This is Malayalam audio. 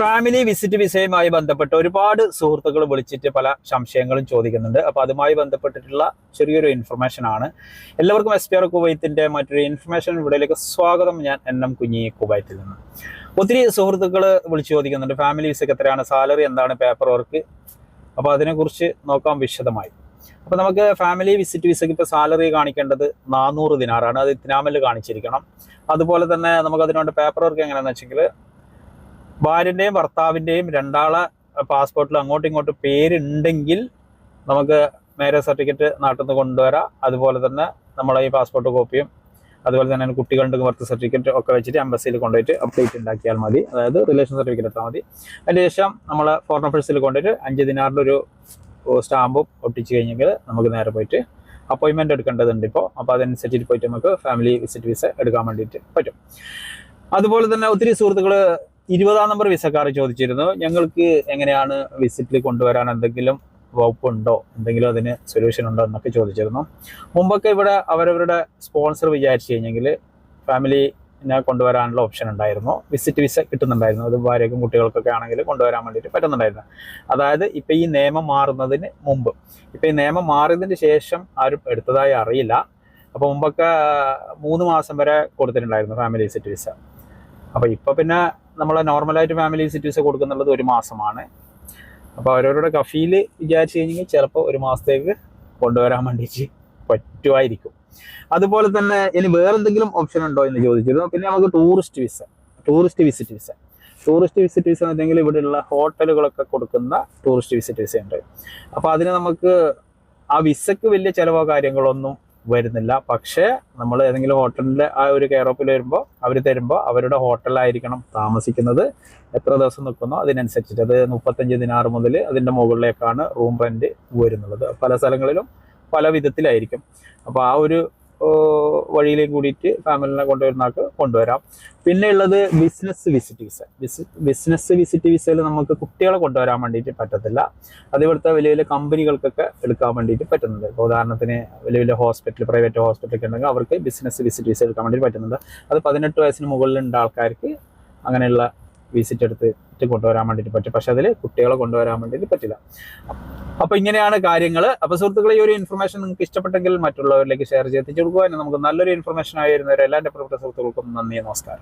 ഫാമിലി വിസിറ്റ് വിസയുമായി ബന്ധപ്പെട്ട് ഒരുപാട് സുഹൃത്തുക്കൾ വിളിച്ചിട്ട് പല സംശയങ്ങളും ചോദിക്കുന്നുണ്ട്. അപ്പൊ അതുമായി ബന്ധപ്പെട്ടിട്ടുള്ള ചെറിയൊരു ഇൻഫർമേഷൻ ആണ്. എല്ലാവർക്കും എസ് പി ആർ കുവൈത്തിന്റെ മറ്റൊരു ഇൻഫർമേഷൻ ഇവിടെയിലേക്ക് സ്വാഗതം. ഞാൻ എൻ എം കുഞ്ഞി കുവൈത്തിൽ നിന്ന്. ഒത്തിരി സുഹൃത്തുക്കൾ വിളിച്ചു ചോദിക്കുന്നുണ്ട്. ഫാമിലി വിസയ്ക്ക് എത്രയാണ്? സാലറി എന്താണ്? പേപ്പർ വർക്ക് അപ്പോൾ അതിനെക്കുറിച്ച് നോക്കാം വിശദമായി. അപ്പോൾ നമുക്ക് ഫാമിലി വിസിറ്റ് വിസയ്ക്ക് ഇപ്പോൾ സാലറി കാണിക്കേണ്ടത് നാനൂറ് ദിനാറാണ്. അത് ഇത്തിനാമൽ കാണിച്ചിരിക്കണം. അതുപോലെ തന്നെ നമുക്ക് അതിനോട് പേപ്പർ വർക്ക് എങ്ങനെയാണെന്ന് വെച്ചെങ്കിൽ ഭാര്യന്റെയും ഭർത്താവിന്റെയും രണ്ടാളെ പാസ്പോർട്ടിൽ അങ്ങോട്ടും ഇങ്ങോട്ടും പേരുണ്ടെങ്കിൽ നമുക്ക് മാരേജ് സർട്ടിഫിക്കറ്റ് നാട്ടിൽ നിന്ന് കൊണ്ടുവരാം. അതുപോലെ തന്നെ നമ്മളെ ഈ പാസ്പോർട്ട് കോപ്പിയും അതുപോലെ തന്നെ കുട്ടികളുടെ ബർത്ത് സർട്ടിഫിക്കറ്റ് ഒക്കെ വെച്ചിട്ട് എംബസിയിൽ കൊണ്ടുപോയിട്ട് അപ്ഡേറ്റ് ഉണ്ടാക്കിയാൽ മതി. അതായത് റിലേഷൻ സർട്ടിഫിക്കറ്റ് എടുത്താൽ മതി. അതിന് ശേഷം നമ്മൾ ഫോറിൻ ഓഫീസിൽ കൊണ്ടുപോയിട്ട് അഞ്ച് ദിനാറിന്റെ ഒരു സ്റ്റാമ്പും ഒട്ടിച്ച് കഴിഞ്ഞെങ്കിൽ നമുക്ക് നേരെ പോയിട്ട് അപ്പോയിൻമെന്റ് എടുക്കേണ്ടതുണ്ട് ഇപ്പോൾ. അപ്പോൾ അതനുസരിച്ചിട്ട് പോയിട്ട് നമുക്ക് ഫാമിലി വിസിറ്റ് വിസ എടുക്കാൻ വേണ്ടിയിട്ട് പറ്റും. അതുപോലെ തന്നെ ഒത്തിരി സുഹൃത്തുക്കൾ ഇരുപതാം നമ്പർ വിസക്കാർ ചോദിച്ചിരുന്നു. ഞങ്ങൾക്ക് എങ്ങനെയാണ് വിസിറ്റിൽ കൊണ്ടുവരാൻ എന്തെങ്കിലും വകുപ്പുണ്ടോ? എന്തെങ്കിലും അതിന് സൊല്യൂഷൻ ഉണ്ടോ എന്നൊക്കെ ചോദിച്ചിരുന്നു. മുമ്പൊക്കെ ഇവിടെ അവരവരുടെ സ്പോൺസർ വിചാരിച്ചു കഴിഞ്ഞെങ്കിൽ ഫാമിലിനെ കൊണ്ടുവരാനുള്ള ഓപ്ഷൻ ഉണ്ടായിരുന്നു. വിസിറ്റ് വിസ കിട്ടുന്നുണ്ടായിരുന്നു. അത് ഭാര്യക്കും കുട്ടികൾക്കൊക്കെ ആണെങ്കിൽ കൊണ്ടുവരാൻ വേണ്ടിയിട്ട് പറ്റുന്നുണ്ടായിരുന്നു. അതായത് ഇപ്പം ഈ നിയമം മാറുന്നതിന് മുമ്പ്. ഇപ്പം ഈ നിയമം മാറിയതിന് ശേഷം ആരും എടുത്തതായി അറിയില്ല. അപ്പോൾ മുമ്പൊക്കെ മൂന്ന് മാസം വരെ കൊടുത്തിട്ടുണ്ടായിരുന്നു ഫാമിലി വിസിറ്റ് വിസ അപ്പോൾ ഇപ്പോൾ പിന്നെ നമ്മളെ നോർമലായിട്ട് ഫാമിലി സിറ്റീസ് കൊടുക്കുന്നുള്ളത് ഒരു മാസമാണ്. അപ്പോൾ അവരവരുടെ കഫീൽ വിചാരിച്ചു കഴിഞ്ഞെങ്കിൽ ചിലപ്പോൾ ഒരു മാസത്തേക്ക് കൊണ്ടുവരാൻ വേണ്ടിയിട്ട് പറ്റുമായിരിക്കും. അതുപോലെ തന്നെ ഇനി വേറെ എന്തെങ്കിലും ഓപ്ഷൻ ഉണ്ടോ എന്ന് ചോദിച്ചിരുന്നു. പിന്നെ നമുക്ക് tourist visa tourist visit visa tourist visit visa എന്നുണ്ടെങ്കിൽ ഇവിടെയുള്ള ഹോട്ടലുകളൊക്കെ കൊടുക്കുന്ന ടൂറിസ്റ്റ് വിസിറ്റ് വിസ ഉണ്ട്. അപ്പോൾ അതിന് നമുക്ക് ആ വിസക്ക് വലിയ ചിലവോ കാര്യങ്ങളൊന്നും വരുന്നില്ല. പക്ഷേ നമ്മൾ ഏതെങ്കിലും ഹോട്ടലിന്റെ ആ ഒരു കെയർ ഓപ്പിൽ വരുമ്പോൾ അവർ തരുമ്പോൾ അവരുടെ ഹോട്ടലായിരിക്കണം താമസിക്കുന്നത്. എത്ര ദിവസം നിൽക്കുന്നോ അതിനനുസരിച്ചിട്ട്. അത് മുപ്പത്തഞ്ച് ദിനാറ് മുതൽ അതിന്റെ മുകളിലേക്കാണ് റൂം റെന്റ് വരുന്നുള്ളത് പല സ്ഥലങ്ങളിലും പല വിധത്തിലായിരിക്കും. അപ്പോൾ ആ ഒരു വഴിയിലേക്ക് കൂടിയിട്ട് ഫാമിലിനെ കൊണ്ടുവരുന്ന ആൾക്ക് കൊണ്ടുവരാം. പിന്നെ ഉള്ളത് business visit visa business visit വിസയിൽ നമുക്ക് കുട്ടികളെ കൊണ്ടുവരാൻ വേണ്ടിയിട്ട് പറ്റത്തില്ല. അത് ഇവിടുത്തെ വലിയ വലിയ കമ്പനികൾക്കൊക്കെ എടുക്കാൻ വേണ്ടിയിട്ട് പറ്റുന്നുണ്ട്. ഇപ്പോൾ ഉദാഹരണത്തിന് വലിയ വലിയ ഹോസ്പിറ്റൽ പ്രൈവറ്റ് ഹോസ്പിറ്റലൊക്കെ ഉണ്ടെങ്കിൽ അവർക്ക് ബിസിനസ് വിസിറ്റ് വിസ എടുക്കാൻ വേണ്ടി പറ്റുന്നുണ്ട്. അത് പതിനെട്ട് വയസ്സിന് മുകളിലുള്ള ആൾക്കാർക്ക് അങ്ങനെയുള്ള വിസിറ്റ് എടുത്തിട്ട് കൊണ്ടുവരാൻ വേണ്ടിയിട്ട് പറ്റും. പക്ഷെ അതിൽ കുട്ടികളെ കൊണ്ടുവരാൻ വേണ്ടിയിട്ട് പറ്റില്ല. അപ്പൊ ഇങ്ങനെയാണ് കാര്യങ്ങൾ അപ്പൊ സുഹൃത്തുക്കളെ ഈ ഒരു ഇൻഫർമേഷൻ നിങ്ങൾക്ക് ഇഷ്ടപ്പെട്ടെങ്കിൽ മറ്റുള്ളവരിലേക്ക് ഷെയർ ചെയ്ത് കൊടുക്കുക. നമുക്ക് നല്ലൊരു ഇൻഫർമേഷൻ ആയിരുന്നവരെ എല്ലാ എന്റെ പ്രിയപ്പെട്ട സുഹൃത്തുക്കൾക്കും നന്ദി നമസ്കാരം.